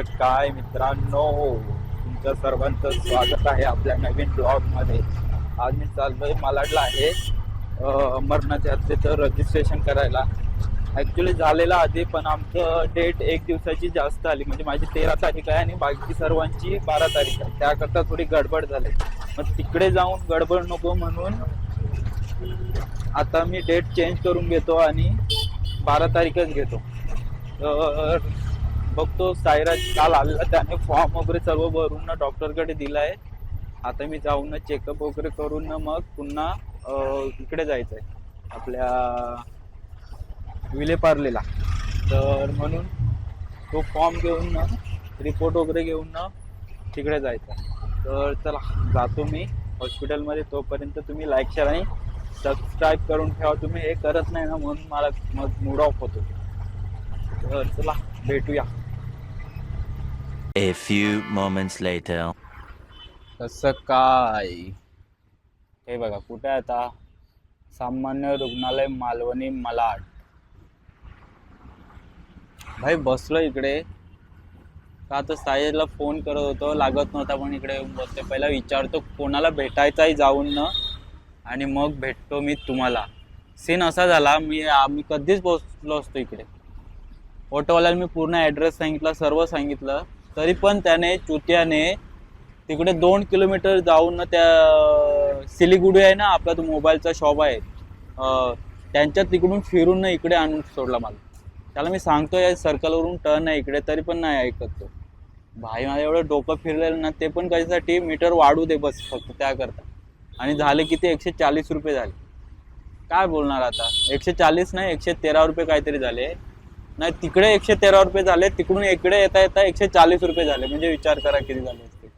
कसं काय मित्रांनो तुमचं सर्वांचं स्वागत आहे आपल्या नवीन ब्लॉगमध्ये. आज मी चाललोय मालाडला आहे अं, अमरनाथ यात्रेचं रजिस्ट्रेशन करायला. ऍक्च्युली झालेलं आधी पण आमचं डेट एक दिवसाची जास्त आली. म्हणजे माझी तेरा तारीख आहे आणि बाकी सर्वांची बारा तारीख आहे. त्याकरता थोडी गडबड झाली. मग तिकडे जाऊन गडबड नको म्हणून आता मी डेट चेंज करून घेतो आणि बारा तारीखच घेतो. तर बघतो सायराज काल आलेला त्याने फॉर्म वगैरे सर्व भरून ना डॉक्टरकडे आहे आता मी जाऊन चेकअप वगैरे करून ना मग पुन्हा इकडे जायचं आहे आपल्या विलेपार्लेला तर म्हणून तो फॉर्म घेऊन ना रिपोर्ट वगैरे घेऊन ना तिकडे जायचं आहे. तर चला जातो मी हॉस्पिटलमध्ये तोपर्यंत तुम्ही लाईक शेअर आणि सबस्क्राईब करून ठेवा. तुम्ही हे करत नाही ना म्हणून मला मग मूड ऑफ होतो. तर चला भेटूया. A few moments later. कसं काय? हे बघा कुठे आहे आता? सामान्य रुग्णालय मालवणी मलाड. भाई बसलो इकडे. का तर साईजला फोन करत होतो लागत नव्हता पण इकडे येऊन पहिला विचारतो कोणाला भेटायचाही जाऊन न? आणि मग भेटतो मी तुम्हाला. सीन असा झाला मी आम्ही कधीच पोचलो असतो इकडे. ऑटोवाल्याला मी पूर्ण ॲड्रेस सांगितला सर्व सांगितलं. तरी पण त्याने चुत्याने तिकडे दोन किलोमीटर जाऊन ना त्या सिलिगुडी आहे ना आपला तो मोबाईलचा शॉप आहे. त्यांच्या तिकडून फिरून ना इकडे आणून सोडला मला. त्याला मी सांगतो या सर्कलवरून टर्न आहे इकडे तरी पण नाही ऐकत तो. भाई माझं एवढं डोकं फिरलेलं ना ते पण कशासाठी मीटर वाढू दे बस फक्त त्याकरता. आणि झाले किती एकशे चाळीस रुपये झाले. काय बोलणार आता? एकशे चाळीस नाही एकशे तेरा रुपये काहीतरी झाले. नाही तिकडे एकशे तेरा रुपये झाले तिकडून इकडे येता येता एकशे चाळीस रुपये झाले. म्हणजे विचार करा किती झाले असते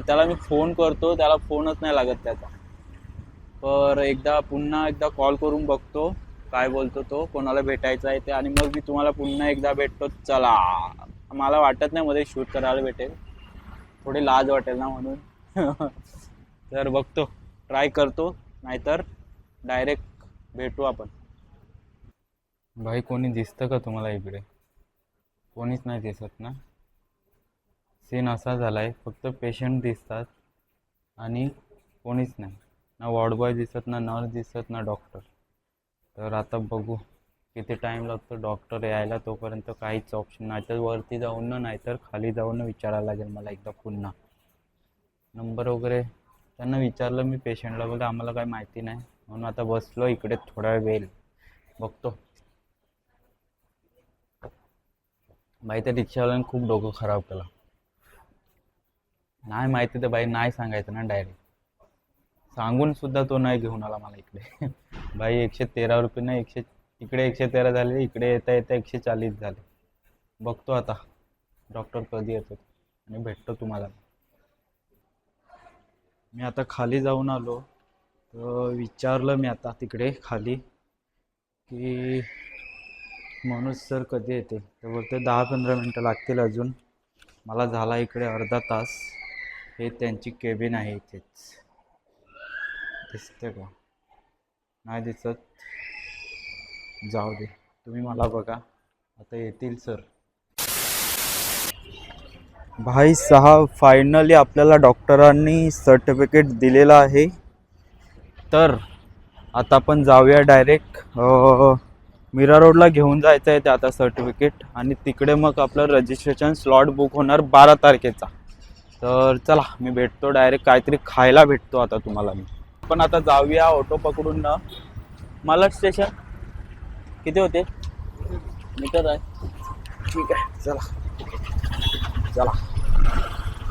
त्याला मी फोन करतो त्याला फोनच नाही लागत त्याचा. तर एकदा पुन्हा एकदा कॉल करून बघतो काय बोलतो तो कोणाला भेटायचा आहे ते आणि मग मी तुम्हाला पुन्हा एकदा भेटतो. चला. मला वाटत नाही मध्ये शूट करायला भेटेल. थोडी लाज वाटेल ना म्हणून. तर बघतो. ट्राय करतो. नाहीतर डायरेक्ट भेटू आपण. भाई कोणी दिसतं का तुम्हाला इकडे? कोणीच नाही दिसत ना? सीन असा झाला आहे फक्त पेशंट दिसतात आणि कोणीच नाही. ना वॉर्डबॉय दिसत ना नर्स दिसत ना डॉक्टर तर आता बघू किती टाईम लागतो डॉक्टर यायला तोपर्यंत काहीच ऑप्शन नाही तर वरती जाऊन ना नाहीतर खाली जाऊन विचारायला लागेल मला एकदा पुन्हा. नंबर वगैरे त्यांना विचारलं मी पेशंटला बोलतो आम्हाला काही माहिती नाही. म्हणून आता बसलो इकडे थोडा वेळ बघतो. बाई त्या रिक्षावाल्याने खूप डोकं खराब केलं. नाही माहिती तर बाई नाही सांगायचं ना डायरेक्ट सांगून सुद्धा तो नाही घेऊन आला मला इकडे. बाई एकशे तेरा रुपये नाही एकशे इकडे एकशे तेरा झाले इकडे येता येता एकशे चाळीस झाले. बघतो आता. डॉक्टर कधी येतो आणि भेटतो तुम्हाला. मी आता खाली जाऊन आलो. तर विचारलं मी आता तिकडे खाली की मनोज सर कधी येते तर बोलते दहा पंधरा मिनटं लागतील अजून. मला झाला इकडे अर्धा तास. हे त्यांची केबिन आहे इथेच. दिसते का? नाही दिसत. जाऊ दे. तुम्ही मला बघा. आता येतील सर. भाई सहा फायनली आपल्याला डॉक्टरांनी सर्टिफिकेट दिलेलं आहे. तर आता आपण जाऊया डायरेक्ट मीरा रोडला घेऊन जायचं आहे ते आता सर्टिफिकेट आणि तिकडे मग आपलं रजिस्ट्रेशन स्लॉट बुक होणार बारा तारखेचा. तर चला मी भेटतो डायरेक्ट काहीतरी खायला भेटतो आता तुम्हाला मी. पण आता जाऊया ऑटो पकडून ना. मला स्टेशन किती होते? मीटर आहे. ठीक आहे चला. चला.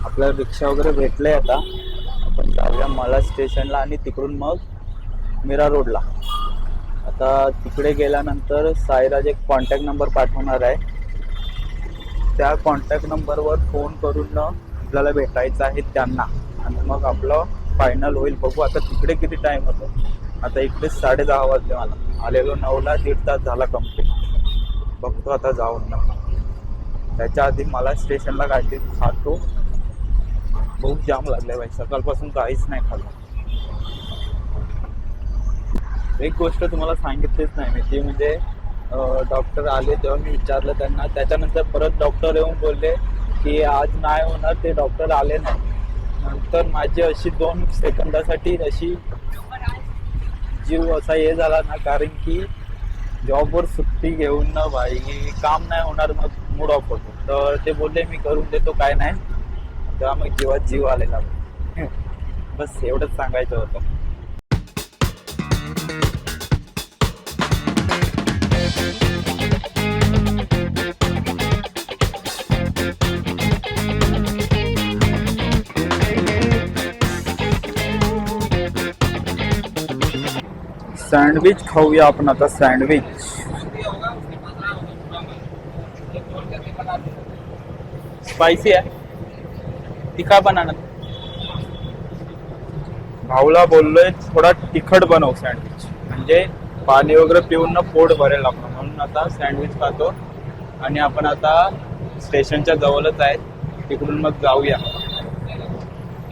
आपल्याला रिक्षा वगैरे भेटले आता. आपण जाऊया मला स्टेशनला आणि तिकडून मग मीरा रोडला. आता तिकडे गेल्यानंतर साईराज एक कॉन्टॅक्ट नंबर पाठवणार आहे. त्या कॉन्टॅक्ट नंबरवर फोन करून आपल्याला भेटायचं आहे त्यांना. आणि मग आपलं फायनल होईल. बघू आता तिकडे किती टाईम होतो. आता इकडे साडे दहा वाजले मला. आलेलो नऊला दीड तास झाला कंप्लीट बघतो आता जाऊन ना. त्याच्या आधी मला स्टेशनला काहीतरी खातो. खूप जाम लागले बाई. सकाळपासून काहीच नाही खाल्लं. एक गोष्ट तुम्हाला सांगितलीच नाही मी. ती म्हणजे डॉक्टर आले तेव्हा मी विचारलं त्यांना. त्याच्यानंतर परत डॉक्टर येऊन बोलले की आज नाही होणार ते डॉक्टर आले नाही. नंतर माझी अशी दोन सेकंदासाठी अशी जीव असा हे झाला ना कारण की जॉबवर सुट्टी घेऊन ना भाई काम नाही होणार मग मूड ऑफ होतो. तर ते बोलले मी करून देतो काय नाही. तेव्हा मग जीवात जीव आलेला. बस एवढंच सांगायचं होतं. सँडविच खाऊया आपण आता सँडविच. स्पायसी आहे. तिखा बनवणार भाऊला बोललोय थोडा तिखट बनव सँडविच. म्हणजे पाणी वगैरे पिऊन ना पोट भरेल आपण म्हणून आता सँडविच खातो. आणि आपण आता स्टेशनच्या जवळच आहे. तिकडून मग जाऊया.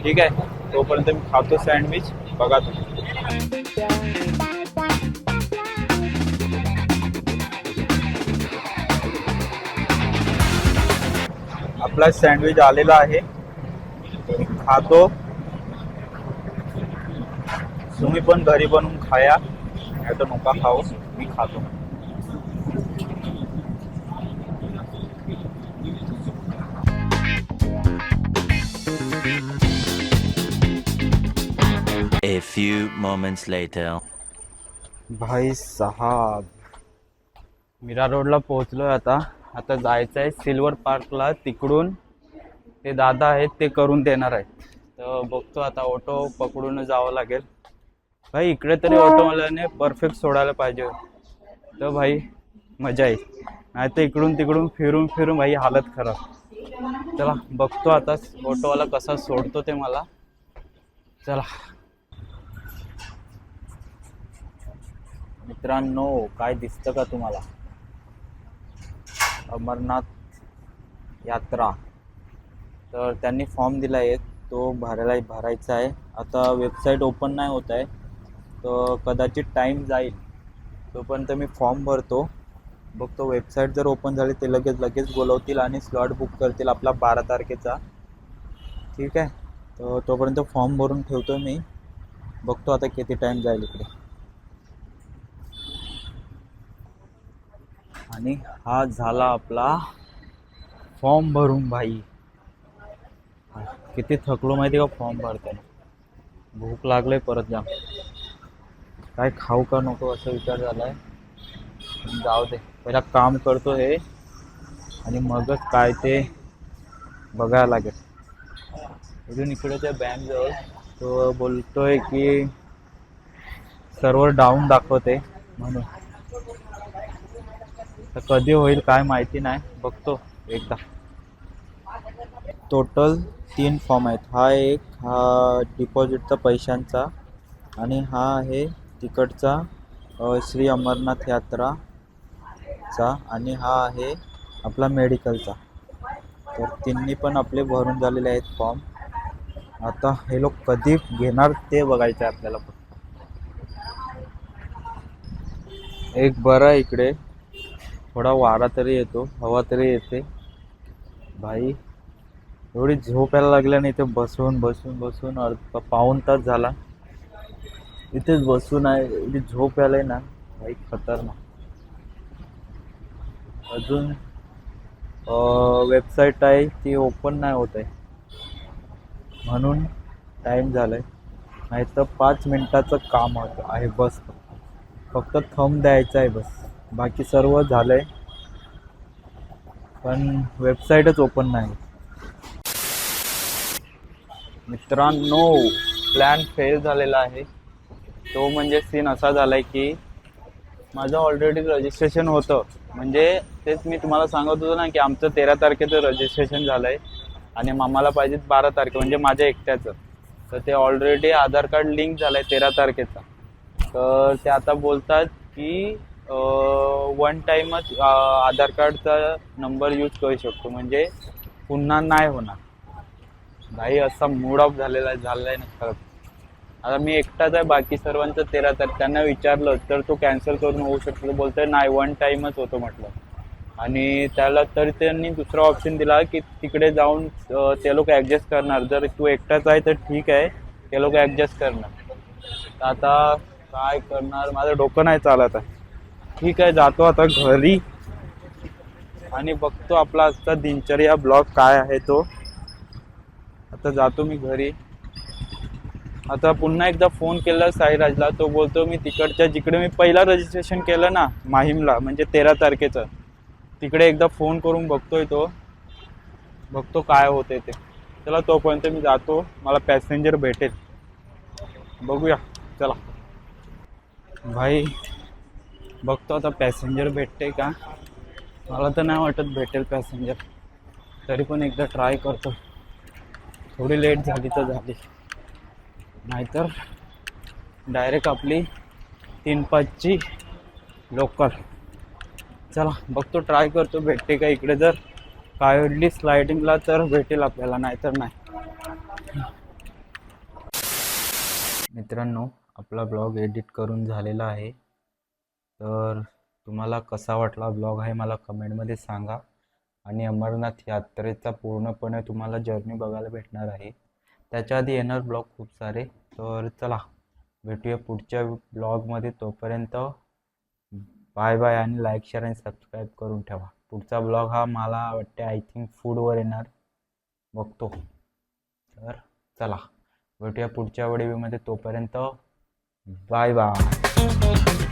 ठीक आहे? तोपर्यंत मी खातो सँडविच. बघा तुम्ही. आपला सँडविच आलेला आहे. खातो. तुम्ही पण घरी बनवून खाया. नाही तर नका खाऊ. मी खातो. A few moments later. भाई साहब. मीरा रोडला पोहोचलोय आता. आता जायचं आहे सिल्वर पार्कला तिकडून. ते दादा आहेत ते करून देणार आहेत. तर बघतो आता ऑटो पकडून जावं लागेल. भाई इकडे तरी ऑटोवाल्याने परफेक्ट सोडायला पाहिजे तर भाई मजा येईल. नाही तर इकडून तिकडून फिरून फिरून भाई हालत खराब. चला बघतो आता ऑटोवाला कसा सोडतो ते मला. चला. मित्रांनो काय दिसतं का तुम्हाला? अमरनाथ यात्रा. तर त्यांनी फॉर्म दिला आहे तो भरायला भरायचा आहे. आता वेबसाईट ओपन नाही होत आहे. तर कदाचित टाईम जाईल. तोपर्यंत मी फॉर्म भरतो. बघतो वेबसाईट जर ओपन झाली ते लगेच लगेच बोलवतील आणि स्लॉट बुक करतील आपला बारा तारखेचा. ठीक आहे? तर तोपर्यंत फॉर्म भरून ठेवतो मी. बघतो आता किती टाईम जाईल इकडे. आणि हा झाला आपला फॉर्म भरून भाई. किती थकलो माहिती का? फॉर्म भरताना. भूक लागले परत जाम. काय खाऊ का नको असा विचार झालाय. जाऊ दे. पहिला काम करतो हे. आणि मगच काय ते बघायला लागेल. इथून इकडे त्या बँक जवळ तो बोलतोय की सर्व्हर डाऊन दाखवते म्हणून. तर कधी होईल काय माहिती नाही. बघतो एकदा. टोटल तीन फॉर्म आहेत. हा एक हा डिपॉझिटचा पैशांचा आणि हा आहे तिकडचा श्री अमरनाथ यात्राचा आणि हा आहे आपला मेडिकलचा तर तिन्ही पण आपले भरून झालेले आहेत फॉर्म आता हे लोक कधी घेणार ते बघायचं आहे आपल्याला फक्त. एक बरं इकडे. थोडा वारा तरी येतो हवा तरी येते. भाई एवढी झोप यायला लागल्या नाही इथे बसून बसून बसून अर्ध पाऊन तास झाला. इथेच बसून आहे एवढी झोप यायलाय ना भाई खतरनाक. अजून वेबसाईट आहे ती ओपन नाही होत आहे. म्हणून टाईम झालाय. नाही तर पाच मिनटाचं काम होतं आहे बस. फक्त थंब द्यायचा आहे बस. बाकी सर्व झालं आहे पण वेबसाईटच ओपन नाही. मित्रांनो प्लॅन फेल झालेला आहे. तो म्हणजे सीन असा झाला आहे की माझं ऑलरेडी रजिस्ट्रेशन होतं. म्हणजे तेच मी तुम्हाला सांगत होतो ना की आमचं तेरा तारखेचं रजिस्ट्रेशन झालं आहे आणि मामाला पाहिजे बारा तारखे म्हणजे माझ्या एकट्याचं. तर ते ऑलरेडी आधार कार्ड लिंक झालं आहे तेरा तारखेचा. तर ते आता बोलतात की वन टाईमच आधार कार्डचा नंबर यूज करू शकतो. म्हणजे पुन्हा नाही होणार. भाई असा मूड ऑफ झालेला आहे झालेला आहे ना खरं आता मी एकटाच आहे बाकी सर्वांचं तेरा तर त्यांना विचारलं तर तो कॅन्सल करून होऊ शकतो. तो बोलतोय नाही वन टाईमच होतो म्हटलं. आणि त्याला तर त्यांनी दुसरा ऑप्शन दिला की तिकडे जाऊन ते लोक ॲडजस्ट करणार. जर तू एकटाच आहे तर ठीक आहे ते लोक ॲडजस्ट करणार. तर आता काय करणार? माझं डोकं नाही चालत आहे. ठीक आहे जातो आता घरी. आणि बघतो आपला आजचा दिनचर्या ब्लॉग काय आहे तो. आता जातो मी घरी. आता पुन्हा एकदा फोन केला साईराजला. तो बोलतो मी तिकडच्या जिकडे मी पहिला रजिस्ट्रेशन केलं ना माहीमला म्हणजे तेरा तारखेचं. तिकडे एकदा फोन करून बघतोय तो. बघतो काय होते ते. चला तोपर्यंत मी जातो. मला पॅसेंजर भेटेल. बघूया. चला. भाई बघतो आता पॅसेंजर भेटते का? मला तर नाही वाटत भेटेल पॅसेंजर. तरी पण एकदा ट्राय करतो. थोडी लेट झाली तर झाली. नाहीतर डायरेक्ट आपली तीन पाचची लोकल. चला बघतो ट्राय करतो. भेटते का इकडे जर? कायोडली स्लायडिंगला तर भेटेल आपल्याला नाहीतर नाही. मित्रांनो आपला ब्लॉग एडिट करून झालेला आहे. तर तुम्हाला कसा वाटला ब्लॉग आहे मला कमेंटमध्ये सांगा. आणि अमरनाथ यात्रेचा पूर्णपणे तुम्हाला जर्नी बघायला भेटणार आहे. त्याच्या आधी येणार ब्लॉग खूप सारे. तर चला भेटूया पुढच्या ब्लॉगमध्ये तोपर्यंत बाय बाय आणि लाईक शेअर आणि सबस्क्राईब करून ठेवा. पुढचा ब्लॉग हा मला वाटते आय थिंक फूडवर येणार. बघतो. तर चला भेटूया पुढच्या व्हिडिओमध्ये तोपर्यंत बाय बाय